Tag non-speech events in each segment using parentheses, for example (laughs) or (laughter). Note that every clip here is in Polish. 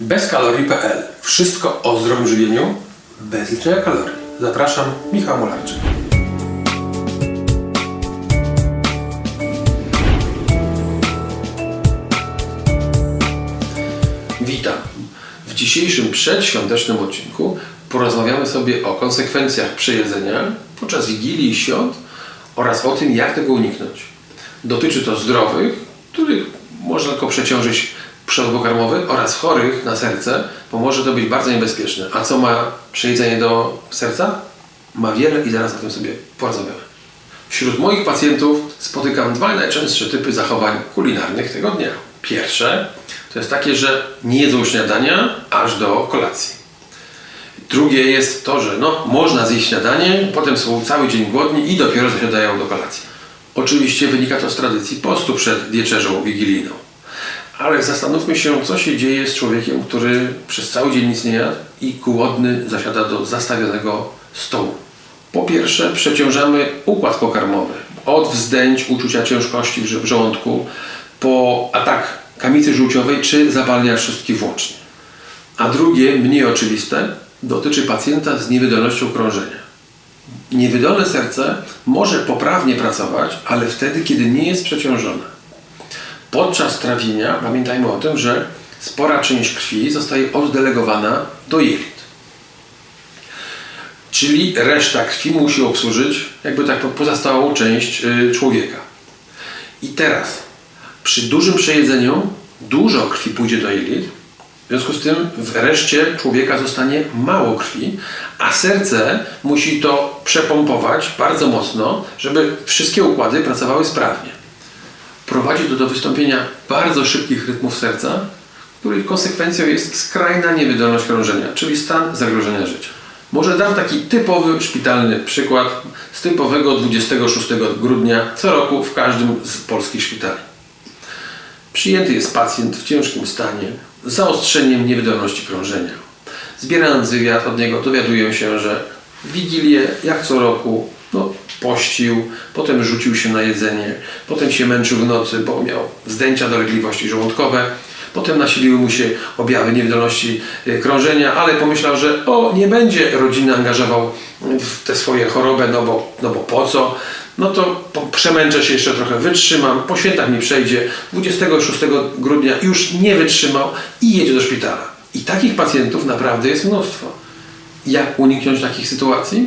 Bezkalorii.pl. Wszystko o zdrowym żywieniu bez liczenia kalorii. Zapraszam, Michał Molarczyk. Witam. W dzisiejszym przedświątecznym odcinku porozmawiamy sobie o konsekwencjach przejedzenia podczas Wigilii i Świąt oraz o tym, jak tego uniknąć. Dotyczy to zdrowych, których można tylko przeciążyć przewód pokarmowy oraz chorych na serce, bo może to być bardzo niebezpieczne. A co ma przejedzenie do serca? Ma wiele i zaraz o tym sobie porozmawiamy. Wśród moich pacjentów spotykam dwa najczęstsze typy zachowań kulinarnych tego dnia. Pierwsze to jest takie, że nie jedzą śniadania aż do kolacji. Drugie jest to, że no, można zjeść śniadanie, potem są cały dzień głodni i dopiero zasiadają do kolacji. Oczywiście wynika to z tradycji postu przed wieczerzą wigilijną. Ale zastanówmy się, co się dzieje z człowiekiem, który przez cały dzień nic nie jadł i głodny zasiada do zastawionego stołu. Po pierwsze, przeciążamy układ pokarmowy. Od wzdęć, uczucia ciężkości w żołądku, po atak kamicy żółciowej czy zapalenia trzustki włącznie. A drugie, mniej oczywiste, dotyczy pacjenta z niewydolnością krążenia. Niewydolne serce może poprawnie pracować, ale wtedy, kiedy nie jest przeciążone. Podczas trawienia pamiętajmy o tym, że spora część krwi zostaje oddelegowana do jelit. Czyli reszta krwi musi obsłużyć jakby tak pozostałą część y, człowieka. I teraz przy dużym przejedzeniu dużo krwi pójdzie do jelit, w związku z tym w reszcie człowieka zostanie mało krwi, a serce musi to przepompować bardzo mocno, żeby wszystkie układy pracowały sprawnie. Prowadzi to do wystąpienia bardzo szybkich rytmów serca, których konsekwencją jest skrajna niewydolność krążenia, czyli stan zagrożenia życia. Może dam taki typowy szpitalny przykład z typowego 26 grudnia co roku w każdym z polskich szpitali. Przyjęty jest pacjent w ciężkim stanie z zaostrzeniem niewydolności krążenia. Zbierając wywiad od niego dowiaduję się, że w Wigilię, jak co roku, no, pościł, potem rzucił się na jedzenie, potem się męczył w nocy, bo miał zdęcia, dolegliwości żołądkowe, potem nasiliły mu się objawy niewydolności e, krążenia, ale pomyślał, że o, nie będzie rodziny angażował w tę swoją chorobę, no bo, no bo po co? No to przemęczę się jeszcze trochę, wytrzymam, po świętach mi przejdzie. 26 grudnia już nie wytrzymał i jedzie do szpitala. I takich pacjentów naprawdę jest mnóstwo. Jak uniknąć takich sytuacji?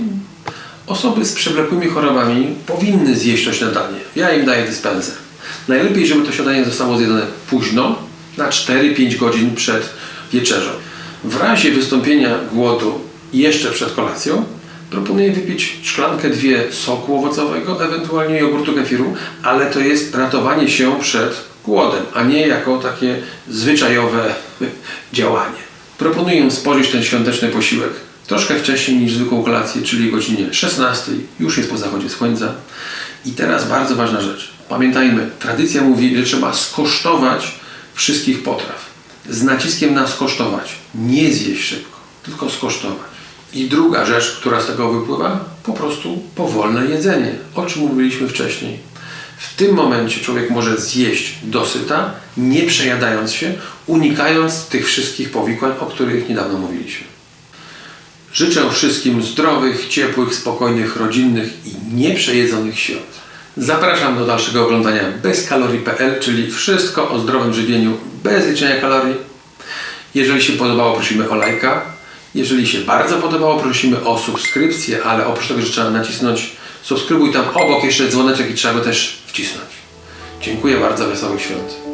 Osoby z przewlekłymi chorobami powinny zjeść to śniadanie. Ja im daję dyspensę. Najlepiej, żeby to śniadanie zostało zjedzone późno, na 4-5 godzin przed wieczerzą. W razie wystąpienia głodu jeszcze przed kolacją proponuję wypić szklankę dwie soku owocowego, ewentualnie jogurtu kefiru, ale to jest ratowanie się przed głodem, a nie jako takie zwyczajowe (laughs) działanie. Proponuję spożyć ten świąteczny posiłek troszkę wcześniej niż zwykłą kolację, czyli o godzinie 16, już jest po zachodzie słońca. I teraz bardzo ważna rzecz. Pamiętajmy, tradycja mówi, że trzeba skosztować wszystkich potraw. Z naciskiem na skosztować. Nie zjeść szybko, tylko skosztować. I druga rzecz, która z tego wypływa, po prostu powolne jedzenie, o czym mówiliśmy wcześniej. W tym momencie człowiek może zjeść dosyta, nie przejadając się, unikając tych wszystkich powikłań, o których niedawno mówiliśmy. Życzę wszystkim zdrowych, ciepłych, spokojnych, rodzinnych i nieprzejedzonych świąt. Zapraszam do dalszego oglądania bezkalorii.pl, czyli wszystko o zdrowym żywieniu bez liczenia kalorii. Jeżeli się podobało, prosimy o lajka. Jeżeli się bardzo podobało, prosimy o subskrypcję, ale oprócz tego, że trzeba nacisnąć subskrybuj tam obok jeszcze dzwoneczek i trzeba go też wcisnąć. Dziękuję bardzo, wesołych świąt.